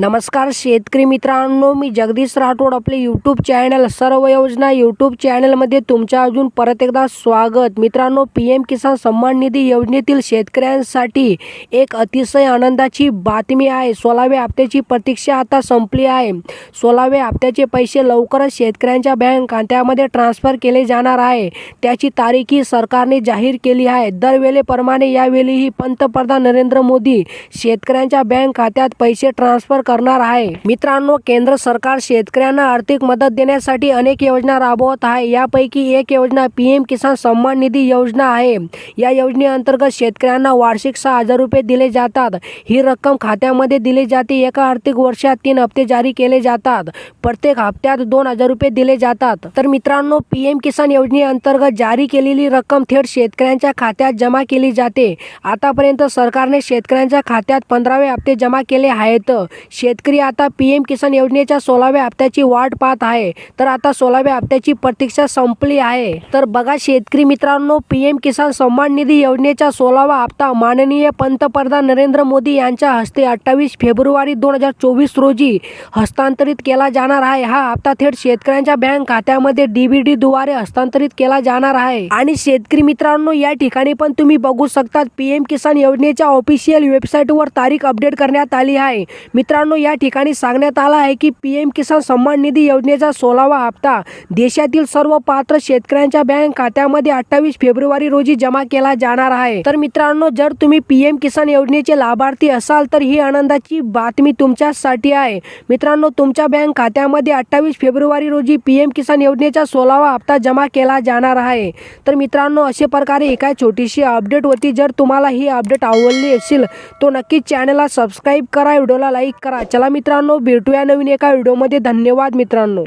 नमस्कार शेतकरी मित्रांनो मी जगदीश राठोड आपले यूट्यूब चॅनल सर्व योजना यूट्यूब चॅनलमध्ये तुमच्या अजून परत एकदा स्वागत. मित्रांनो पी एम किसान सन्मान निधी योजनेतील शेतकऱ्यांसाठी एक अतिशय आनंदाची बातमी आहे. सोळाव्या हप्त्याची प्रतीक्षा आता संपली आहे. सोळाव्या हप्त्याचे पैसे लवकरच शेतकऱ्यांच्या बँक खात्यामध्ये ट्रान्स्फर केले जाणार आहे. त्याची तारीखही सरकारने जाहीर केली आहे. दरवेळेप्रमाणे यावेळीही पंतप्रधान नरेंद्र मोदी शेतकऱ्यांच्या बँक खात्यात पैसे ट्रान्सफर करणार आहे. मित्रांनो केंद्र सरकार शेतकऱ्यांना आर्थिक मदत देण्यासाठी अनेक योजना राबवत आहे. यापैकी एक योजना पीएम किसान सन्मान निधी योजना आहे. या योजनेअंतर्गत शेतकऱ्यांना वार्षिक सहा हजार रुपये दिले जातात. ही रक्कम खात्यामध्ये दिली जाते. एका आर्थिक वर्षात तीन हप्ते जारी केले जातात. प्रत्येक हप्त्यात दोन हजार रुपये दिले जातात. तर मित्रांनो पीएम किसान योजनेअंतर्गत जारी केलेली रक्कम थेट शेतकऱ्यांच्या खात्यात जमा केली जाते. आतापर्यंत सरकारने शेतकऱ्यांच्या खात्यात पंधरावे हप्ते जमा केले आहेत. शेतकरी आता पी एम किसान योजनेच्या सोळाव्या हप्त्याची वाट पाहत आहे. तर आता सोळाव्या हप्त्याची प्रतीक्षा संपली आहे. तर बघा शेतकरी मित्रांनो पी एम किसान सन्मान निधी योजनेचा सोळावा हप्ता माननीय पंतप्रधान नरेंद्र मोदी यांच्या हस्ते अठ्ठावीस फेब्रुवारी दोन हजार चोवीस रोजी हस्तांतरित केला जाणार आहे. हा हप्ता थेट शेतकऱ्यांच्या बँक खात्यामध्ये डीबीडी द्वारे हस्तांतरित केला जाणार आहे. आणि शेतकरी मित्रांनो या ठिकाणी पण तुम्ही बघू शकता पी एम किसान योजनेच्या ऑफिशियल वेबसाईटवर तारीख अपडेट करण्यात आली आहे. मित्रांनो या ठिकाणी सांगण्यात आलं आहे की पी एम किसान सन्मान निधी योजनेचा सोळावा हप्ता देशातील सर्व पात्र शेतकऱ्यांच्या बँक खात्यामध्ये अठ्ठावीस फेब्रुवारी रोजी जमा केला जाणार आहे. तर मित्रांनो जर तुम्ही पी एम किसान योजनेचे लाभार्थी असाल तर ही आनंदाची बातमी तुमच्यासाठी आहे. मित्रांनो तुमच्या बँक खात्यामध्ये अठ्ठावीस फेब्रुवारी रोजी पी एम किसान योजनेचा सोळावा हप्ता जमा केला जाणार आहे. तर मित्रांनो अशा प्रकारे एका छोटीशी अपडेट होती जर तुम्हाला ही अपडेट आवडली असेल तो नक्कीच चॅनलला सबस्क्राईब करा. व्हिडिओला लाईक करा. चला मित्रांनो भेटूया नवीन एका व्हिडिओमध्ये. धन्यवाद मित्रांनो.